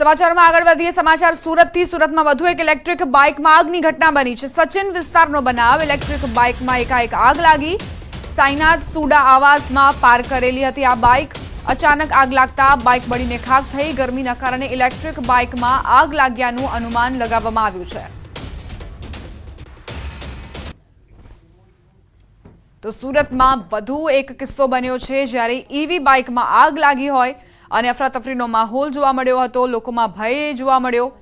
સમાચારમાં આગળ વધીએ. સમાચાર સુરતથી. સુરતમાં વધુ એક ઇલેક્ટ્રિક બાઇકમાં આગની ઘટના બની છે. સચિન વિસ્તારનો બનાવ. ઇલેક્ટ્રિક બાઇકમાં એકાએક આગ લાગી. સાઈનાથ સુડા આવાસમાં પાર્ક કરેલી હતી આ બાઇક અચાનક આગ લાગતા બાઇક બળીને ખાક થઈ. ગરમીના કારણે ઇલેક્ટ્રિક બાઇકમાં આગ લાગ્યાનું અનુમાન લગાવવામાં આવ્યું છે. તો સુરતમાં વધુ એક કિસ્સો બન્યો છે. જ્યારે ઈવી બાઇકમાં આગ લાગી હોય અને અફરાતફરીનો માહોલ જોવા મળ્યો હતો. લોકોમાં ભય જોવા મળ્યો.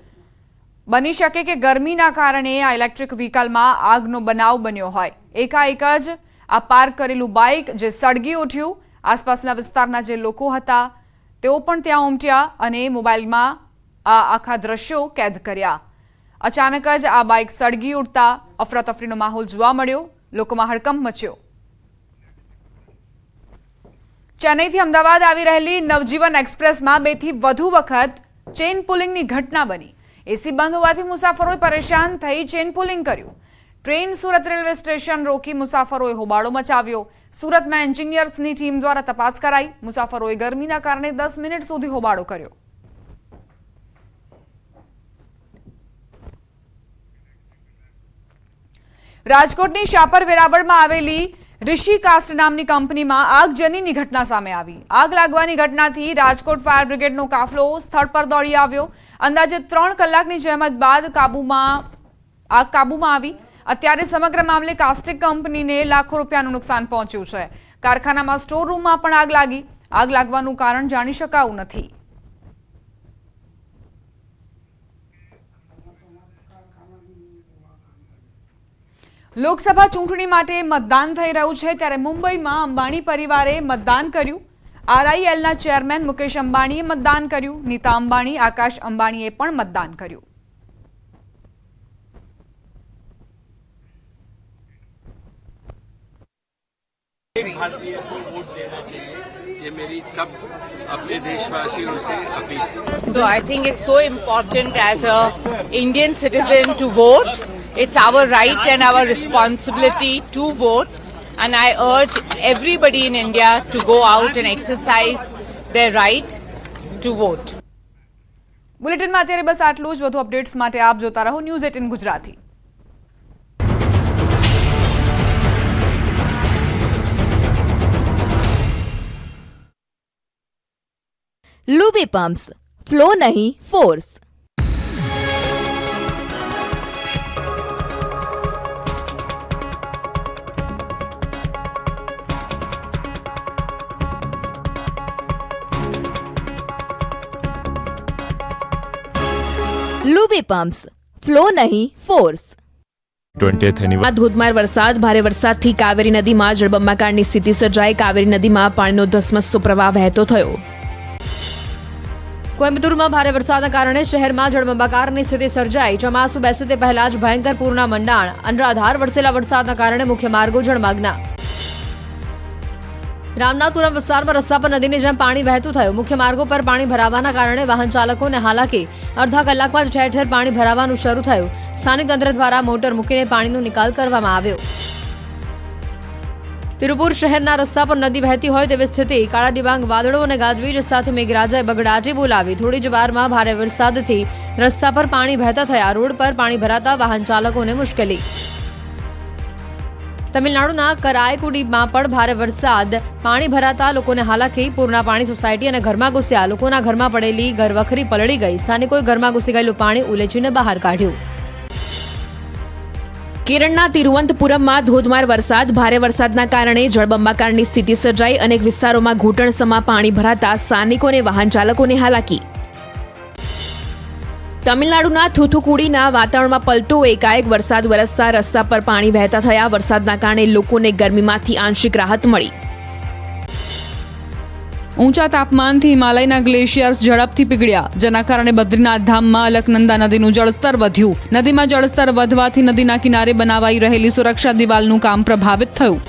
બની શકે કે ગરમીના કારણે આ ઇલેક્ટ્રિક વ્હીકલમાં આગનો બનાવ બન્યો હોય. એકાએક જ આ પાર્ક કરેલું બાઇક જે સળગી ઉઠ્યું. આસપાસના વિસ્તારના જે લોકો હતા, તેઓ પણ ત્યાં ઉમટ્યા અને મોબાઈલમાં આ આખા દ્રશ્યો કેદ કર્યા. અચાનક જ આ બાઇક સળગી ઉઠતા અફરાતફરીનો માહોલ જોવા મળ્યો. લોકોમાં હડકંપ મચ્યો. ચેન્નઈથી અમદાવાદ આવી રહેલી નવજીવન એક્સપ્રેસમાં બેથી વધુ વખત ચેન પુલિંગની ઘટના બની. એસી બંધ હોવાથી મુસાફરોએ પરેશાન થઈ ચેન પુલિંગ કર્યું. ટ્રેન સુરત રેલવે સ્ટેશન રોકી મુસાફરોએ હોબાળો મચાવ્યો. સુરતમાં એન્જિનિયર્સની ટીમ દ્વારા તપાસ કરાઈ. મુસાફરોએ ગરમીના કારણે દસ મિનિટ સુધી હોબાળો કર્યો. રાજકોટની શાપર વેરાવળમાં આવેલી ઋષિ કાસ્ટ નામની કંપનીમાં આગજનીની ઘટના સામે આવી. આગ લાગવાની ઘટનાથી રાજકોટ ફાયર બ્રિગેડનો કાફલો સ્થળ પર દોડી આવ્યો. અંદાજે ત્રણ કલાકની જહેમત બાદ કાબુમાં આગ કાબુમાં આવી. અત્યારે સમગ્ર મામલે કાસ્ટિક કંપનીને લાખો રૂપિયાનું નુકસાન પહોંચ્યું છે. કારખાનામાં સ્ટોર રૂમમાં પણ આગ લાગી. આગ લાગવાનું કારણ જાણી શકાયું નથી. લોકસભા ચૂંટણી માટે મતદાન થઈ રહ્યું છે ત્યારે મુંબઈમાં અંબાણી પરિવારે મતદાન કર્યું આરઆઈએલના ચેરમેન મુકેશ અંબાણીએ મતદાન કર્યું નીતા અંબાણી આકાશ અંબાણીએ પણ મતદાન કર્યું एक भारतीय को वोट देना चाहिए ये मेरी सब अपने देशवासियों से अपील है So I think it's so important as a Indian citizen to vote. It's our right and our responsibility to vote. And I urge everybody in India to go out and exercise their right to vote. બુલેટિનમાં અત્યારે બસ આટલું જ વધુ updates માટે આપ જોતા રહો news eighteen Gujarati Lubi pumps flow નહીં ફોર્સ લુબી પમ્પ્સ ફ્લો નહીં ફોર્સ ધોધમાર વરસાદ ભારે વરસાદથી કાવેરી નદીમાં જળબંબાકારની સ્થિતિ સર્જાઈ. કાવેરી નદીમાં પાણીનો ધસમસતો પ્રવાહ વહેતો થયો. કોઇમ્બતુરમાં ભારે વરસાદના કારણે શહેરમાં જળબંબાકારની સ્થિતિ સર્જાઈ. ચોમાસું બેસે તે પહેલા જ ભયંકર પૂરના મંડાણ અનરાધાર વરસેલા વરસાદના કારણે મુખ્ય માર્ગો જળમગ્ન રામનાથપુરમ વિસ્તારમાં રસ્તા પર નદીની જેમ પાણી વહેતું થયું. મુખ્ય માર્ગો પર પાણી ભરાવાના કારણે વાહન ચાલકોને હાલાકી. અડધા કલાકમાં જ ઠેર ઠેર પાણી ભરાવાનું શરૂ થયું. સ્થાનિક તંત્ર દ્વારા મોટર મૂકીને પાણીનો નિકાલ કરવામાં આવ્યો. તિરુપુર શહેરના રસ્તા પર નદી વહેતી હોય તેવી સ્થિતિ. કાળા ડિબાંગ વાદળો અને ગાજવીજ સાથે મેઘરાજાએ બગડાટી બોલાવી. થોડી જ વારમાં ભારે વરસાદથી રસ્તા પર પાણી વહેતા થયા. રોડ પર પાણી ભરાતા વાહન ચાલકોને મુશ્કેલી. તમિલનાડુના કરાયકુડીમાં પણ ભારે વરસાદ. પાણી ભરાતા લોકોને હાલાકી, પૂરના પાણી સોસાયટી અને ઘરમાં ઘૂસ્યા. લોકોના ઘરમાં પડેલી ઘરવખરી પલળી ગઈ. સ્થાનિકોએ ઘરમાં ઘૂસી ગયેલું પાણી ઉલેચીને બહાર કાઢ્યું. કેરળના તિરુવંતપુરમમાં ધોધમાર વરસાદ. ભારે વરસાદના કારણે જળબંબાકારની સ્થિતિ સર્જાઈ. અનેક વિસ્તારોમાં ઘૂંટણસમાં પાણી ભરાતા સ્થાનિકોને વાહન ચાલકોને હાલાકી. તમિલનાડુના થુથુકુડીના વાતાવરણમાં પલટો એકાએક વરસાદ. વરસતા રસ્તા પર પાણી વહેતા થયા. વરસાદના કારણે લોકોને ગરમીમાંથી આંશિક રાહત મળી. ઊંચા તાપમાનથી હિમાલયના ગ્લેશિયર્સ ઝડપથી પીગળ્યા. જેના કારણે બદ્રીનાથ ધામમાં અલકનંદા નદીનું જળસ્તર વધ્યું. નદીમાં જળસ્તર વધવાથી નદીના કિનારે બનાવાઈ રહેલી સુરક્ષા દિવાલનું કામ પ્રભાવિત થયું.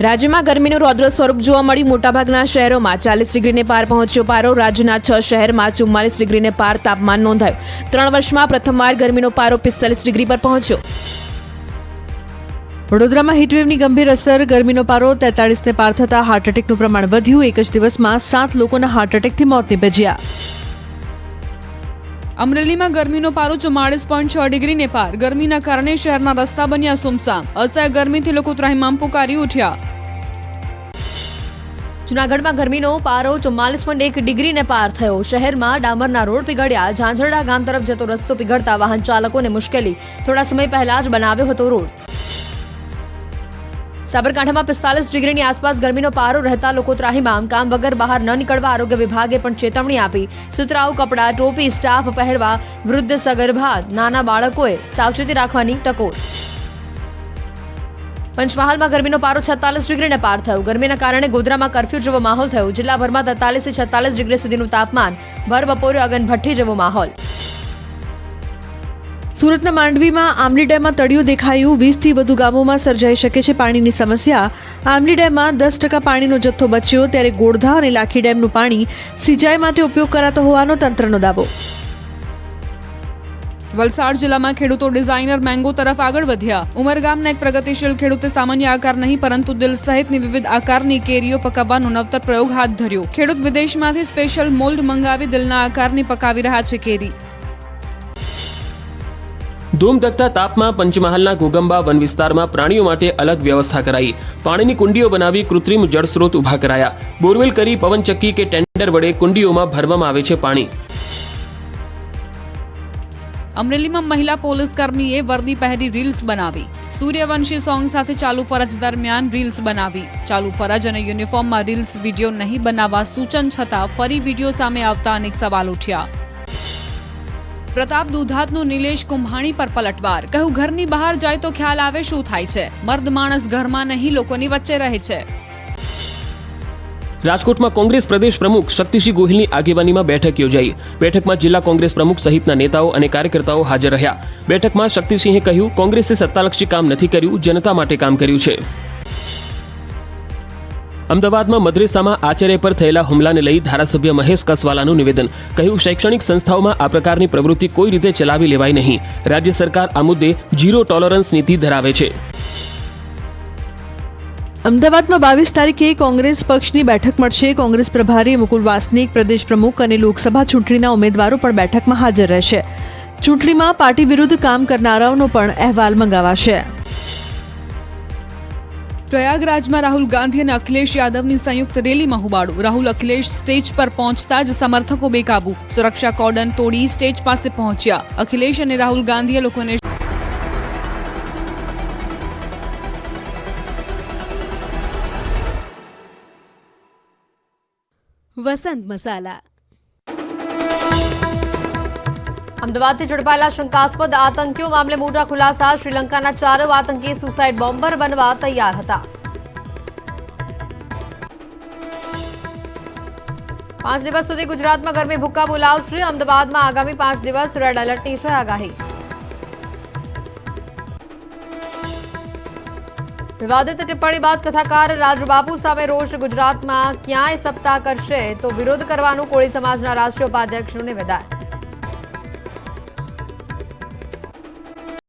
રાજ્યમાં ગરમીનું રૌદ્ર સ્વરૂપ જોવા મળ્યું. મોટાભાગના શહેરોમાં ચાલીસ ડિગ્રીને પાર પહોંચ્યો પારો. રાજ્યના છ શહેરમાં ચુમ્માલીસ ડિગ્રીને પાર તાપમાન નોંધાયું. ત્રણ વર્ષમાં પ્રથમવાર ગરમીનો પારો પિસ્તાલીસ ડિગ્રી પર પહોંચ્યો. વડોદરામાં હીટવેવની ગંભીર અસર. ગરમીનો પારો તેતાળીસને પાર થતાં હાર્ટ એટેકનું પ્રમાણ વધ્યું. એક જ દિવસમાં સાત લોકોના હાર્ટ એટેકથી મોત નીપજ્યા. અમરેલીમાં ગરમીનો પારો ચુમ્માળીસ પોઈન્ટ છ ડિગ્રીને પાર. ગરમીના કારણે શહેરના રસ્તા બન્યા સુમસામ. અસહ્ય ગરમીથી લોકો ત્રાહિમામ પુકારી ઉઠ્યા. જૂનાગઢમાં ગરમીનો પારો ચુમ્માલીસ પોઈન્ટ એક ડિગ્રીને પાર થયો. શહેરમાં ડામરના રોડ પીગળ્યા. ઝાંઝરડા ગામ તરફ જતો રસ્તો પીગળતા વાહન ચાલકોને મુશ્કેલી. થોડા સમય પહેલા જ બનાવ્યો હતો રોડ. સાબરકાંઠામાં પિસ્તાલીસ ડિગ્રીની આસપાસ ગરમીનો પારો રહેતા લોકો ત્રાહિમામ. કામ વગર બહાર ન નીકળવા આરોગ્ય વિભાગે પણ ચેતવણી આપી. સુતરાઉ કપડાં, ટોપી, સ્ટાફ પહેરવા વૃદ્ધ સગર્ભા નાના બાળકોએ સાવચેતી રાખવાની ટકોર. પંચમહાલમાં ગરમીનો પારો છત્તાલીસ ડિગ્રીને પાર થયો. ગરમીના કારણે ગોધરામાં કરફ્યુ જેવો માહોલ થયો. જિલ્લાભરમાં તેતાલીસથી છત્તાલીસ ડિગ્રી સુધીનું તાપમાન ભર બપોરે અગનભઠ્ઠી જેવો માહોલ. સુરતના માંડવીમાં આમલી ડેમમાં તળિયું દેખાયું. વીસથી વધુ ગામોમાં સર્જાઈ શકે છે પાણીની સમસ્યા. આમલી ડેમમાં દસ ટકા પાણીનો જથ્થો બચ્યો ત્યારે ગોળધા અને લાખી ડેમનું પાણી સિંચાઈ માટે ઉપયોગ કરાતો હોવાનો તંત્રનો દાવો. વલસાડ જિલ્લામાં ખેડૂતો ડિઝાઇનર મેંગો તરફ આગળ વધ્યા. ઉમરગામના એક પ્રગતિશીલ ખેડૂતે સામાન્ય આકાર નહીં, પરંતુ દિલ સહિતની વિવિધ આકારની કેરીઓ પકાવવાનો નવતર પ્રયોગ હાથ ધર્યો. ખેડૂત વિદેશમાંથી સ્પેશિયલ મોલ્ડ મંગાવી દિલના આકારની પકાવી રહ્યા છે કેરી. ધૂમધકતા તાપમાં પંચમહાલના ઘોગંબા વન વિસ્તારમાં પ્રાણીઓ માટે અલગ વ્યવસ્થા કરાઈ. પાણીની કુંડીઓ બનાવી કૃત્રિમ જળસ્રોત ઊભા કરાયા. બોરવેલ કરી પવનચક્કી કે ટેન્ડર વડે કુંડીઓમાં ભરવામાં આવે છે પાણી. અમરેલીમાં મહિલા પોલીસ કર્મીએ વર્દી પહેરી રીલ્સ બનાવી. સૂર્યવંશી સોંગ સાથે ચાલુ ફરજ દરમિયાન રીલ્સ બનાવી. ચાલુ ફરજ અને યુનિફોર્મમાં રીલ્સ, વીડિયો નહીં બનાવવા સૂચન છતાં ફરી વીડિયો સામે આવતા અનેક સવાલ ઉઠ્યા. પ્રતાપ દુધાતનો નિલેશ કુંભાણી પર પલટવાર. કહ્યું, ઘરની બહાર જાય તો ખ્યાલ આવે શું થાય છે? મર્દ માણસ ઘરમાં નહીં, લોકોની વચ્ચે રહે છે. રાજકોટમાં કોંગ્રેસ પ્રદેશ પ્રમુખ શક્તિસિંહ ગોહિલની આગેવાનીમાં બેઠક યોજાઈ. બેઠકમાં જિલ્લા કોંગ્રેસ પ્રમુખ સહિતના નેતાઓ અને કાર્યકર્તાઓ હાજર રહ્યા. બેઠકમાં શક્તિસિંહે કહ્યું, કોંગ્રેસે સત્તાલક્ષી કામ નથી કર્યું, જનતા માટે કામ કર્યું છે. અમદાવાદમાં મદ્રેસામાં આચાર્ય પર થયેલા હુમલાને લઈ ધારાસભ્ય મહેશ કસવાલાનું નિવેદન. કહ્યું, શૈક્ષણિક સંસ્થાઓમાં આ પ્રકારની પ્રવૃત્તિ કોઈ રીતે ચલાવી લેવાય નહીં. રાજ્ય સરકાર આ મુદ્દે ઝીરો ટોલરન્સ નીતિ ધરાવે છે. અમદાવાદમાં બાવીસ તારીખે કોંગ્રેસ પક્ષની બેઠક મળશે. કોંગ્રેસ પ્રભારી મુકુલ વાસનિક, પ્રદેશ પ્રમુખ અને લોકસભા ચૂંટણીના ઉમેદવારો પણ બેઠકમાં હાજર રહેશે. ચૂંટણીમાં પાર્ટી વિરુદ્ધ કામ કરનારાઓનો પણ અહેવાલ મંગાવાશે. પ્રયાગરાજમાં રાહુલ ગાંધી અને અખિલેશ યાદવની સંયુક્ત રેલીમાં હુબાડો રાહુલ અખિલેશ સ્ટેજ પર પહોંચતા જ સમર્થકો બેકાબુ સુરક્ષા કોર્ડન તોડી સ્ટેજ પાસે પહોંચ્યા અખિલેશ અને રાહુલ ગાંધીએ લોકોને વસંત મસાલા અમદાવાદથી ઝડપાયેલા શંકાસ્પદ આતંકીઓ મામલે મોટા ખુલાસા. શ્રીલંકાના ચારો આતંકી સુસાઇડ બોમ્બર બનવા તૈયાર હતા. પાંચ દિવસ સુધી ગુજરાતમાં ગરમી ભૂક્કા બોલાવશે. અમદાવાદમાં આગામી પાંચ દિવસ રેડ એલર્ટની છે આગાહી. વિવાદિત ટિપ્પણી બાદ કથાકાર રાજબાપુ સામે રોષ ગુજરાતમાં ક્યાંય સપ્તાહ કરશે તો વિરોધ કરવાનું કોળી સમાજના રાષ્ટ્રીય ઉપાધ્યક્ષનું નિવેદન.